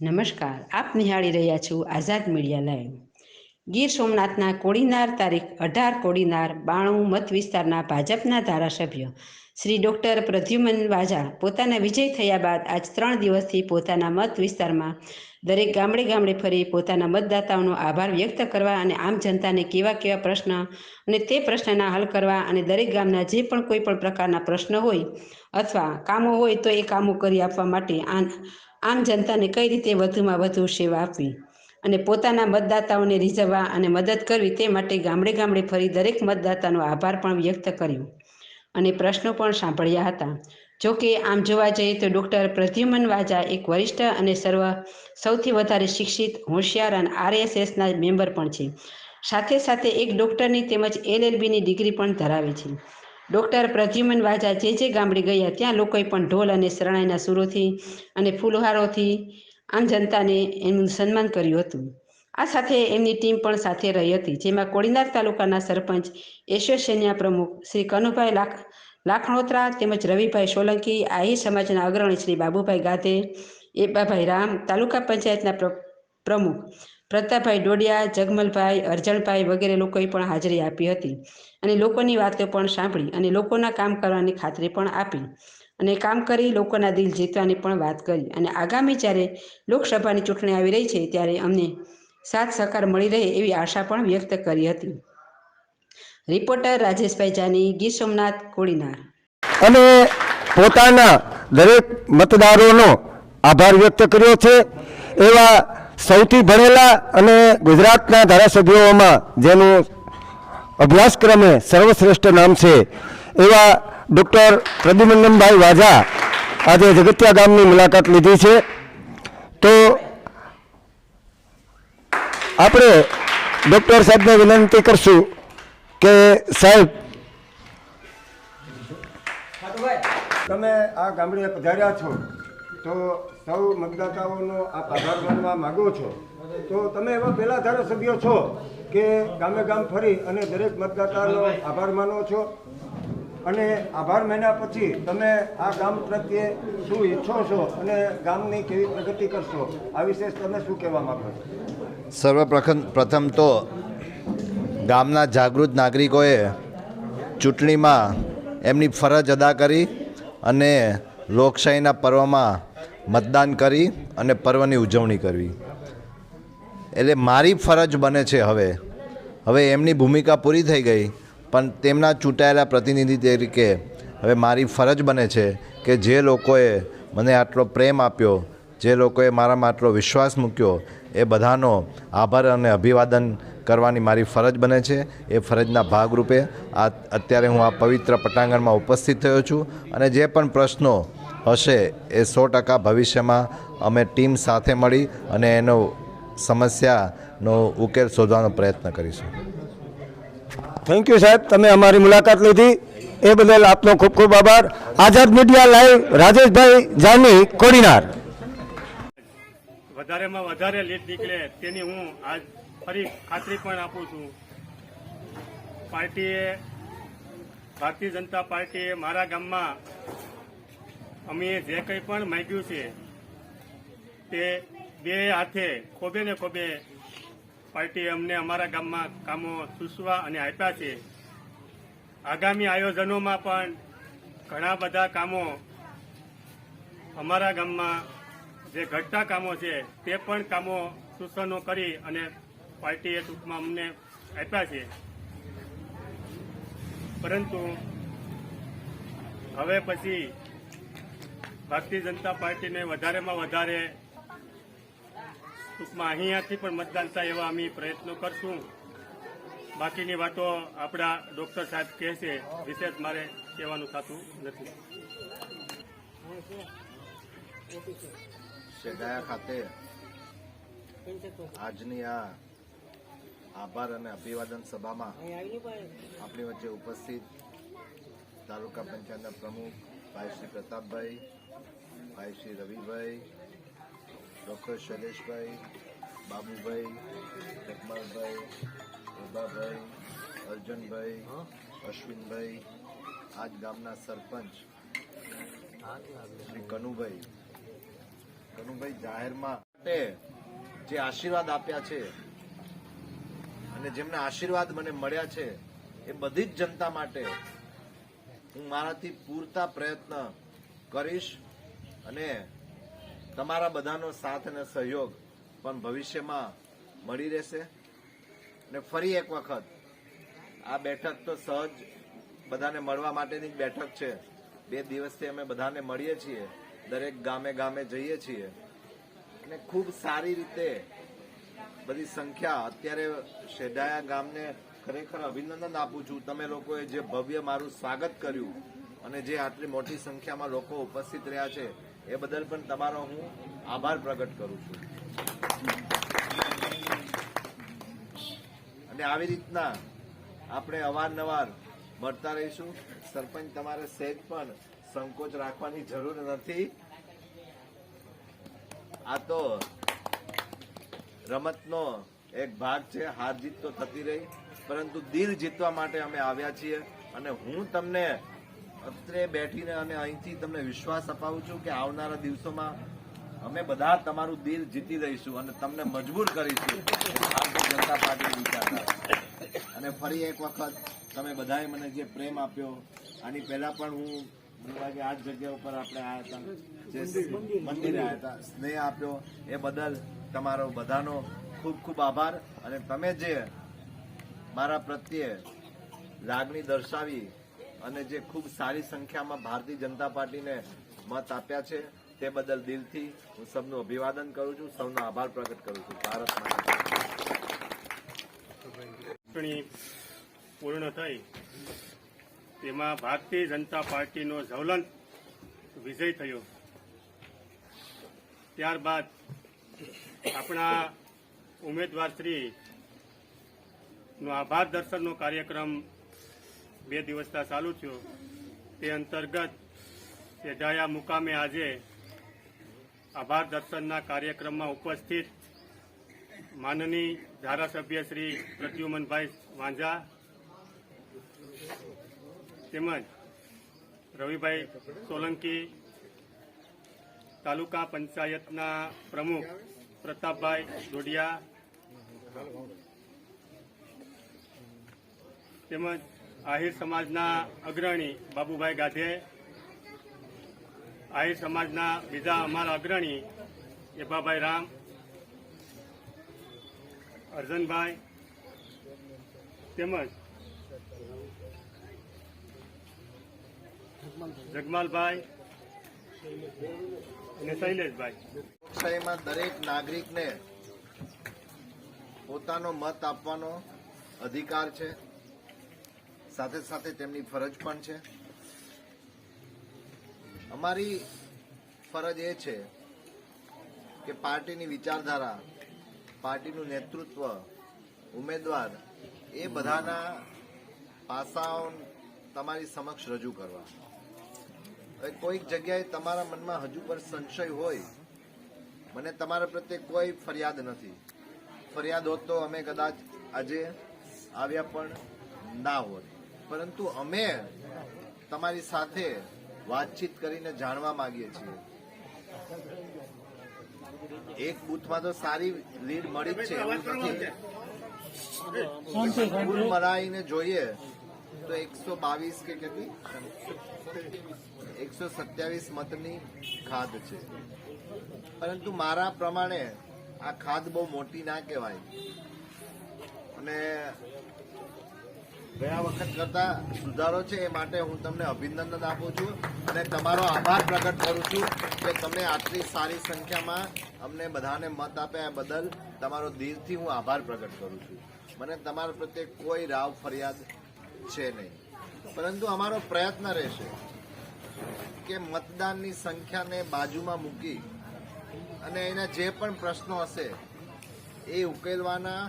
નમસ્કાર, આપ નિહાળી રહ્યા છો આઝાદ મીડિયા લાઈવ. ગીર સોમનાથના કોડીનાર તારીખ અઢાર કોડીનાર બાણું મત વિસ્તારના ભાજપના ધારાસભ્ય શ્રી ડૉક્ટર પ્રદ્યુમન વાજા પોતાના વિજય થયા બાદ આજ ત્રણ દિવસથી પોતાના મત વિસ્તારમાં દરેક ગામડે ગામડે ફરી પોતાના મતદાતાઓનો આભાર વ્યક્ત કરવા અને આમ જનતાને કેવા કેવા પ્રશ્ન અને તે પ્રશ્નના હલ કરવા અને દરેક ગામના જે પણ કોઈ પણ પ્રકારના પ્રશ્ન હોય અથવા કામો હોય તો એ કામો કરી આપવા માટે આ આમ જનતાને કઈ રીતે વધુમાં વધુ સેવા આપવી? અને પોતાના મતદાતાઓને રીઝવવા અને મદદ કરવી તે માટે ગામડે ગામડે ફરી દરેક મતદાતાનો આભાર પણ વ્યક્ત કર્યો. અને પ્રશ્નો પણ સાંભળ્યા હતા. જો કે આમ જોવા જઈએ તો ડૉક્ટર પ્રદ્યુમન વાજા એક વરિષ્ઠ અને સર્વ સૌથી વધારે શિક્ષિત, હોશિયાર અને આરએસએસના મેમ્બર પણ છે. સાથે સાથે એક ડૉક્ટરની તેમજ એલએલબીની ડિગ્રી પણ ધરાવે છે. ડૉક્ટર પ્રદ્યુમન વાજા જે જે ગામડે ગયા ત્યાં લોકોએ પણ ઢોલ અને શરણાઈના સુરોથી અને ફૂલહારોથી આમ જનતાને એનું સન્માન કર્યું હતું. આ સાથે એમની ટીમ પણ સાથે રહી હતી, જેમાં કોડીનાર તાલુકાના સરપંચ એસોસિએશનના પ્રમુખ શ્રી કનુભાઈ લાખ, લાખણોત્રા તેમજ રવિભાઈ સોલંકી, આહી સમાજના અગ્રણી શ્રી બાબુભાઈ ગાધે, એબાભાઈ રામ, તાલુકા પંચાયતના પ્ર, પ્રમુખ પ્રતાપભાઈ ડોડિયા, જગમલભાઈ, અરજણભાઈ વગેરે લોકોએ પણ હાજરી આપી હતી. અને લોકોની વાતો પણ સાંભળી અને લોકોના કામ કરવાની ખાતરી પણ આપી. અને કામ કરી લોકોના દિલ જીતવાની પણ વાત કરી. અને આગામી જ્યારે લોકસભાની ચૂંટણી આવી રહી છે ત્યારે અમને સાથ સહકાર મળી રહે એવી આશા પણ વ્યક્ત કરી હતી. રિપોર્ટર રાજેશભાઈ જાની, ગીર સોમનાથ, કોડીનાર. અને પોતાના દરેક મતદારોનો આભાર વ્યક્ત કર્યો છે. એવા સૌથી ભણેલા અને ગુજરાતના ધારાસભ્યોમાં જેનું અભ્યાસક્રમે સર્વશ્રેષ્ઠ નામ છે, એવા ડૉક્ટર પ્રદ્યુમનભાઈ વાઝા આજે જગત્યા ગામની મુલાકાત લીધી છે. તો આપણે ડૉક્ટર સાહેબને વિનંતી કરશું કે સાહેબ, તમે આ ગામડે પધાર્યા છો, તો સૌ મતદાતાઓનો આપ આભાર માનવા માગો છો. તો તમે એવા પહેલા ધારાસભ્યો છો કે ગામે ગામ ફરી અને દરેક મતદાતાનો આભાર માનો છો. અને આભાર માન્યા પછી તમે આ ગામ પ્રત્યે શું ઈચ્છો છો અને ગામની કેવી પ્રગતિ કરશો, આ વિશે તમે શું કહેવા માંગો છો? સર્વપ્રથમ, પ્રથમ તો ગામના જાગૃત નાગરિકોએ ચૂંટણીમાં એમની ફરજ અદા કરી અને લોકશાહીના પર્વમાં મતદાન કરી અને પર્વની ઉજવણી કરવી. એટલે મારી ફરજ બને છે હવે. હવે એમની ભૂમિકા પૂરી થઈ ગઈ, પણ તેમના ચૂંટાયેલા પ્રતિનિધિ તરીકે હવે મારી ફરજ બને છે કે જે લોકોએ મને આટલો પ્રેમ આપ્યો, જે લોકોએ મારામાં આટલો વિશ્વાસ મૂક્યો, એ બધાનો આભાર અને અભિવાદન કરવાની મારી ફરજ બને છે. એ ફરજના ભાગરૂપે આ અત્યારે હું આ પવિત્ર પટાંગણમાં ઉપસ્થિત થયો છું અને જે પણ પ્રશ્નો હશે એ સો ટકા ભવિષ્યમાં અમે ટીમ સાથે મળી અને એનો સમસ્યાનો ઉકેલ શોધવાનો પ્રયત્ન કરીશું. થેન્ક યુ સાહેબ. તમે અમારી મુલાકાત લીધી. એ બદલ આપનો ખૂબ ખૂબ આભાર. Azad media live Rajeshbhai Jani Kodinar. વધારેમાં વધારે લેટ નીકળે તેની હું આજ ફરી ખાતરી પણ આપું છું. પાર્ટીએ ભારતીય જનતા પાર્ટીએ મારા ગામમાં અમે જે કંઈ પણ માંગ્યું છે, તે બે હાથે ખોબે ને ખોબે પાર્ટીએ અમને અમારા ગામમાં કામો સૂચવા અને આપ્યા છે. આગામી આયોજનોમાં પણ ઘણા બધા કામો અમારા ગામમાં જે ઘટતા કામો છે, તે પણ કામો સૂચનો કરી અને પાર્ટીએ ટૂંકમાં અમને આપ્યા છે. પરંતુ હવે પછી ભારતીય જનતા પાર્ટીને વધારેમાં વધારે ટૂંકમાં અહીંયાથી પણ મતદાન થાય એવા અમે પ્રયત્નો કરશું. બાકીની વાતો આપણા ડોક્ટર સાહેબ કહેશે. વિશેષ મારે કહેવાનું થતું નથી. શેગાયા ખાતે આજની આ આભાર અને અભિવાદન સભામાં આપણી વચ્ચે ઉપસ્થિત તાલુકા પંચાયતના પ્રમુખ ભાઈ શ્રી પ્રતાપભાઈ, ભાઈ શ્રી રવિભાઈ, ડૉક્ટર શૈલેષભાઈ, બાબુભાઈ, જગમાલભાઈ ઉભાભાઈ અર્જુનભાઈ, અશ્વિનભાઈ, આજ ગામના સરપંચ શ્રી કનુભાઈ. કનુભાઈ જાહેરમાં જે આશીર્વાદ આપ્યા છે અને જેમના આશીર્વાદ મને મળ્યા છે એ બધી જ જનતા માટે હું મારાથી પૂરતા પ્રયત્ન કરીશ અને તમારા બધાનો સાથ અને સહયોગ પણ ભવિષ્યમાં મળી રહેશે. અને ફરી એક વખત આ બેઠક તો સહજ બધાને મળવા માટેની જ બેઠક છે. બે દિવસથી અમે બધાને મળીએ છીએ, દરેક ગામે ગામે જઈએ છીએ. અને ખૂબ સારી રીતે બધી સંખ્યા અત્યારે શેઢાયા ગામને ખરેખર અભિનંદન આપું છું. તમે લોકોએ જે ભવ્ય મારું સ્વાગત કર્યું અને જે આટલી મોટી સંખ્યામાં લોકો ઉપસ્થિત રહ્યા છે, એ બદલ પણ તમારો હું આભાર પ્રગટ કરું છું. અને આવી રીતના આપણે અવારનવાર મળતા રહીશું. સરપંચ તમારે સહેજ પણ સંકોચ રાખવાની જરૂર નથી. આ તો રમતનો એક ભાગ છે, હાર જીત તો થતી રહી, પરંતુ દિલ જીતવા માટે અમે આવ્યા છીએ. અને હું તમને અત્રે બેઠીને અને અહીંથી તમને વિશ્વાસ અપાવું છું કે આવનારા દિવસોમાં અમે બધા તમારું દિલ જીતી લઈશું અને તમને મજબૂર કરીશું. ભારતીય જનતા પાર્ટી વિચારતા અને ફરી એક વખત તમે બધાએ મને જે પ્રેમ આપ્યો, આની પહેલા પણ હું લાગે આ જગ્યા ઉપર આપણે આવ્યા હતા. જે મંદિરે આવ્યા હતા. સ્નેહ આપ્યો એ બદલ તમારો બધાનો ખૂબ ખૂબ આભાર અને તમે જે મારા પ્રત્યે લાગણી દર્શાવી અને જે ખૂબ સારી સંખ્યામાં ભારતીય જનતા પાર્ટીને મત આપ્યા છે, તે બદલ દિલથી હું સૌનું અભિવાદન કરું છું, સૌનો આભાર પ્રગટ કરું છું. ભારત પૂર્ણ થઈ. તેમાં ભારતીય જનતા પાર્ટીનો જ્વલંત વિજય થયો. ત્યારબાદ આપણા ઉમેદવારશ્રી નો આભાર દર્શનનો કાર્યક્રમ બે દિવસના ચાલુ થયો. તે અંતર્ગત સેજાયા મુકામે આજે આભાર દર્શનના કાર્યક્રમમાં ઉપસ્થિત માનની ધારાસભ્ય શ્રી પ્રદ્યુમનભાઈ વાંઝા તેમજ રવિભાઈ સોલંકી તાલુકા પંચાયતના પ્રમુખ પ્રતાપભાઈ ડોડિયા તેમજ આહિર સમાજના અગ્રણી બાબુભાઈ ગાધે, આહિર સમાજના બીજા અમારા અગ્રણી એબાભાઈ રામ, અર્જનભાઈ તેમજ જગમાલભાઈ અને શૈલેષભાઈ. લોકશાહીમાં દરેક નાગરિકને પોતાનો મત આપવાનો અધિકાર છે. સાથે સાથે તેમની ફરજ પણ છે. અમારી ફરજ એ છે કે પાર્ટીની વિચારધારા, પાર્ટીનું નેતૃત્વ, ઉમેદવાર એ બધાના પાસાઓ તમારી સમક્ષ રજૂ કરવા. હવે કોઈક જગ્યાએ તમારા મનમાં હજુ પણ સંશય હોય, મને તમારા પ્રત્યે કોઈ ફરિયાદ નથી. ફરિયાદ હોત તો અમે કદાચ આજે આવ્યા પણ ના હોત. પરંતુ અમે તમારી સાથે વાતચીત કરીને જાણવા માંગીએ છીએ. એક બુથમાં તો સારી લીડ મળી જ છે કુલ મરાઈને જોઈએ તો એકસો બાવીસ કે કેટલી? એકસો સત્યાવીસ મતની ખાદ છે. પરંતુ મારા પ્રમાણે આ ખાદ બહુ મોટી ના કહેવાય. અને ગયા વખત કરતા સુધારો છે એ માટે હું તમને અભિનંદન આપું છું અને તમારો આભાર પ્રગટ કરું છું કે તમે આટલી સારી સંખ્યામાં અમને બધાને મત આપ્યા બદલ તમારો દિલથી હું આભાર પ્રગટ કરું છું. મને તમારા પ્રત્યે કોઈ રાવ ફરિયાદ છે નહીં. પરંતુ અમારો પ્રયત્ન રહેશે કે મતદાનની સંખ્યાને બાજુમાં મૂકી અને એના જે પણ પ્રશ્નો હશે, એ ઉકેલવાના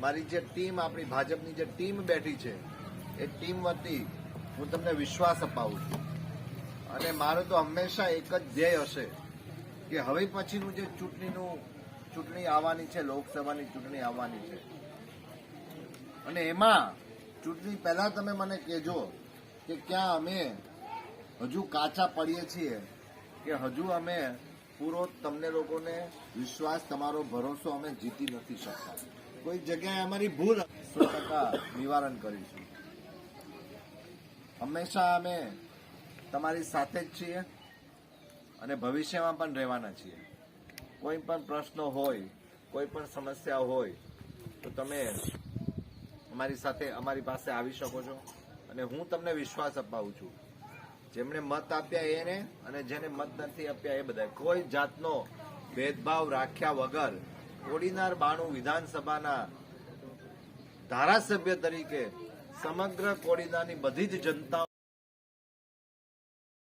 મારી જે ટીમ, આપણી ભાજપની જે ટીમ બેઠી છે, એ ટીમ વતી હું તમને વિશ્વાસ અપાવું છું. અને મારો તો હંમેશા એક જ ધ્યેય હશે કે હવે પછીનું જે ચૂંટણીનું ચૂંટણી આવવાની છે, લોકસભાની ચૂંટણી આવવાની છે, અને એમાં ચૂંટણી પહેલા તમે મને કહેજો કે ક્યાં અમે હજુ કાચા પડીએ છીએ, કે હજુ અમે પૂરો તમને લોકોને વિશ્વાસ, તમારો ભરોસો અમે જીતી નથી શકતા. કોઈ જગ્યાએ અમારી ભૂલ સો ટકા નિવારણ કરીશું. હંમેશા અમે તમારી સાથે જ છીએ અને ભવિષ્યમાં પણ રહેવાના છીએ. કોઈ પણ પ્રશ્નો હોય, કોઈ પણ સમસ્યા હોય, તો તમે અમારી સાથે, અમારી પાસે આવી શકો છો અને હું તમને વિશ્વાસ અપાવું છું. જેમણે મત આપ્યા એને અને જેને મત નથી આપ્યા એ બધા કોઈ જાતનો ભેદભાવ રાખ્યા વગર કોડીનાર બાણું વિધાનસભાના ધારાસભ્ય તરીકે સમગ્ર કોડીનાની બધી જ જનતા